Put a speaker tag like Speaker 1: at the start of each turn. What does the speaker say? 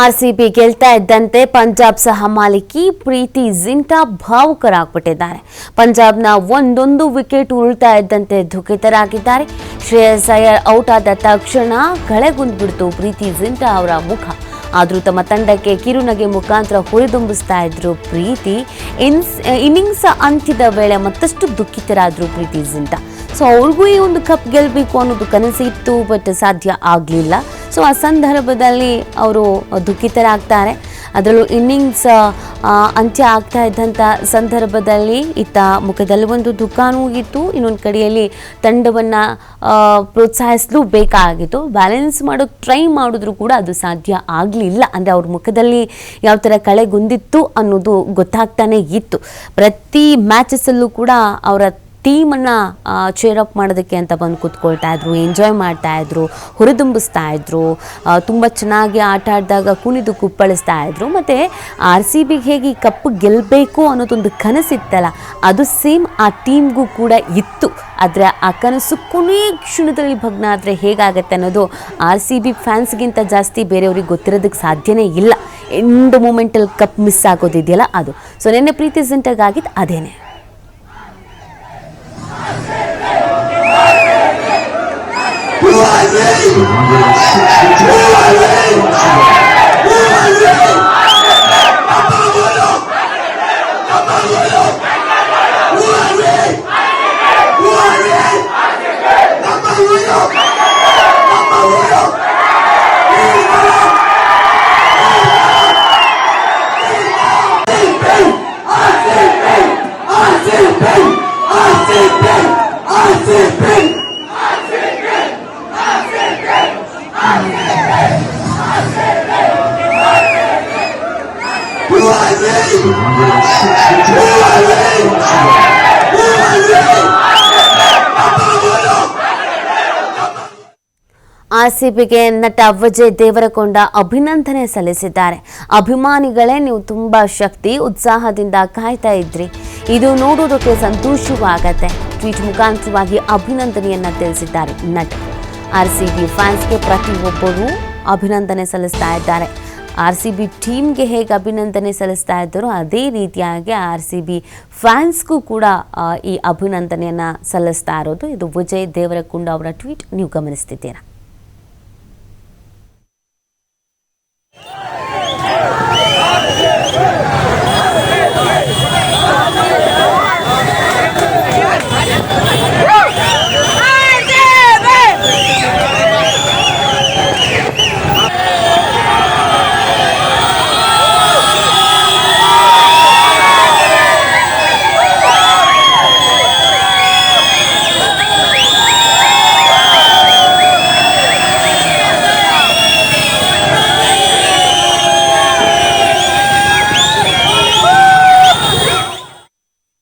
Speaker 1: RCB ಗೆಲ್ತಾ ಇದ್ದಂತೆ ಪಂಜಾಬ್ ಸಹ Maliki ಪ್ರೀತಿ ಜಿಂಟಾ ಭಾವುಕರಾಗ್ಬಿಟ್ಟಿದ್ದಾರೆ. ಪಂಜಾಬ್ನ ಒಂದೊಂದು ವಿಕೆಟ್ ಉರುಳ್ತಾ ಇದ್ದಂತೆ ದುಃಖಿತರಾಗಿದ್ದಾರೆ. ಶ್ರೇಯಸ್ ಅಯ್ಯರ್ ಔಟ್ ಆದ ತಕ್ಷಣ ಕಳೆಗುಂದ್ಬಿಡ್ತು ಪ್ರೀತಿ ಜಿಂಟಾ ಅವರ ಮುಖ. ಆದರೂ ತಮ್ಮ ತಂಡಕ್ಕೆ ಕಿರುನಗೆ ಮುಖಾಂತರ ಹುರಿದುಂಬಿಸ್ತಾ ಇದ್ರು ಪ್ರೀತಿ. ಇನ್ಸ್, ಇನ್ನಿಂಗ್ಸ್ ಅಂತ್ಯದ ವೇಳೆ ಮತ್ತಷ್ಟು ದುಃಖಿತರಾದರು ಪ್ರೀತಿ ಜಿಂಟಾ. ಸೊ ಅವ್ರಿಗೂ ಈ ಒಂದು ಕಪ್ ಗೆಲ್ಲಬೇಕು ಅನ್ನೋದು ಕನಸಿತ್ತು ಬಟ್ ಸಾಧ್ಯ ಆಗಲಿಲ್ಲ. ಸೊ ಆ ಸಂದರ್ಭದಲ್ಲಿ ಅವರು ದುಃಖಿತರಾಗ್ತಾರೆ. ಅದರಲ್ಲೂ ಇನ್ನಿಂಗ್ಸ್ ಅಂತ್ಯ ಆಗ್ತಾ ಇದ್ದಂಥ ಸಂದರ್ಭದಲ್ಲಿ ಇತ್ತ ಮುಖದಲ್ಲಿ ಒಂದು ದುಃಖನೂ ಇತ್ತು. ಇನ್ನೊಂದು ಕಡೆಯಲ್ಲಿ ತಂಡವನ್ನು ಪ್ರೋತ್ಸಾಹಿಸಲು ಬೇಕಾಗಿತ್ತು. ಬ್ಯಾಲೆನ್ಸ್ ಮಾಡೋಕ್ಕೆ ಟ್ರೈ ಮಾಡಿದ್ರು ಕೂಡ ಅದು ಸಾಧ್ಯ ಆಗಲಿಲ್ಲ. ಅಂದರೆ ಅವ್ರ ಮುಖದಲ್ಲಿ ಯಾವ ಥರ ಕಳೆಗುಂದಿತ್ತು ಅನ್ನೋದು ಗೊತ್ತಾಗ್ತಾನೆ ಇತ್ತು. ಪ್ರತಿ ಮ್ಯಾಚಸಲ್ಲೂ ಕೂಡ ಅವರ ಟೀಮನ್ನು ಅಪ್ ಮಾಡೋದಕ್ಕೆ ಅಂತ ಬಂದು ಕೂತ್ಕೊಳ್ತಾ ಇದ್ರು ಎಂಜಾಯ್ ಮಾಡ್ತಾ ಇದ್ರು, ಹುರಿದುಂಬಿಸ್ತಾ ಇದ್ರು ತುಂಬ ಚೆನ್ನಾಗಿ ಆಟ ಆಡಿದಾಗ ಕುಣಿದು ಕುಪ್ಪಳಿಸ್ತಾ ಇದ್ರು. ಮತ್ತು ಆರ್ ಸಿ ಬಿಗೆ ಹೇಗೆ ಈ ಕಪ್ ಗೆಲ್ಲಬೇಕು ಅನ್ನೋದೊಂದು ಕನಸಿತ್ತಲ್ಲ, ಅದು ಸೇಮ್ ಆ ಟೀಮ್ಗೂ ಕೂಡ ಇತ್ತು. ಆದರೆ ಆ ಕನಸು ಕೊನೆ ಕ್ಷಣದಲ್ಲಿ ಭಗ್ನ ಆದರೆ ಹೇಗಾಗತ್ತೆ ಅನ್ನೋದು ಆರ್ ಸಿ ಬಿ ಫ್ಯಾನ್ಸ್ಗಿಂತ ಜಾಸ್ತಿ ಬೇರೆಯವ್ರಿಗೆ ಗೊತ್ತಿರೋದಕ್ಕೆ ಸಾಧ್ಯನೇ ಇಲ್ಲ. ಎಂಡ್ ಮೂಮೆಂಟಲ್ಲಿ ಕಪ್ ಮಿಸ್ ಆಗೋದಿದೆಯಲ್ಲ ಅದು. ಸೊ ನೆನ್ನೆ ಪ್ರೀತಿ ಸೆಂಟರ್ಗಾಗಿದ್ದು ಅದೇನೆ. Thank you. ಆರ್ಸಿಬಿಗೆ ನಟ ವಿಜಯ್ ದೇವರಕೊಂಡ ಅಭಿನಂದನೆ ಸಲ್ಲಿಸಿದ್ದಾರೆ. ಅಭಿಮಾನಿಗಳೇ ನೀವು ತುಂಬಾ ಶಕ್ತಿ, ಉತ್ಸಾಹದಿಂದ ಕಾಯ್ತಾ ಇದ್ರಿ. ಇದು ನೋಡೋದಕ್ಕೆ ಸಂತೋಷವಾಗತ್ತೆ. ಟ್ವೀಟ್ ಮುಖಾಂತರವಾಗಿ ಅಭಿನಂದನೆಯನ್ನ ತಿಳಿಸಿದ್ದಾರೆ ನಟ. ಆರ್ಸಿಬಿ ಫ್ಯಾನ್ಸ್ಗೆ ಪ್ರತಿಯೊಬ್ಬರೂ ಅಭಿನಂದನೆ ಸಲ್ಲಿಸ್ತಾ ಇದ್ದಾರೆ. ಆರ್ ಸಿ ಬಿ ಟೀಮ್ಗೆ ಹೇಗೆ ಅಭಿನಂದನೆ ಸಲ್ಲಿಸ್ತಾ ಇದ್ದರೋ ಅದೇ ರೀತಿಯಾಗಿ ಆರ್ ಸಿ ಬಿ ಫ್ಯಾನ್ಸ್ಗೂ ಕೂಡ ಈ ಅಭಿನಂದನೆಯನ್ನು ಸಲ್ಲಿಸ್ತಾ ಇರೋದು. ಇದು ವಿಜಯ್ ದೇವರಕೊಂಡ ಅವರ ಟ್ವೀಟ್. ನೀವು ಗಮನಿಸ್ತಿದ್ದೀರಾ?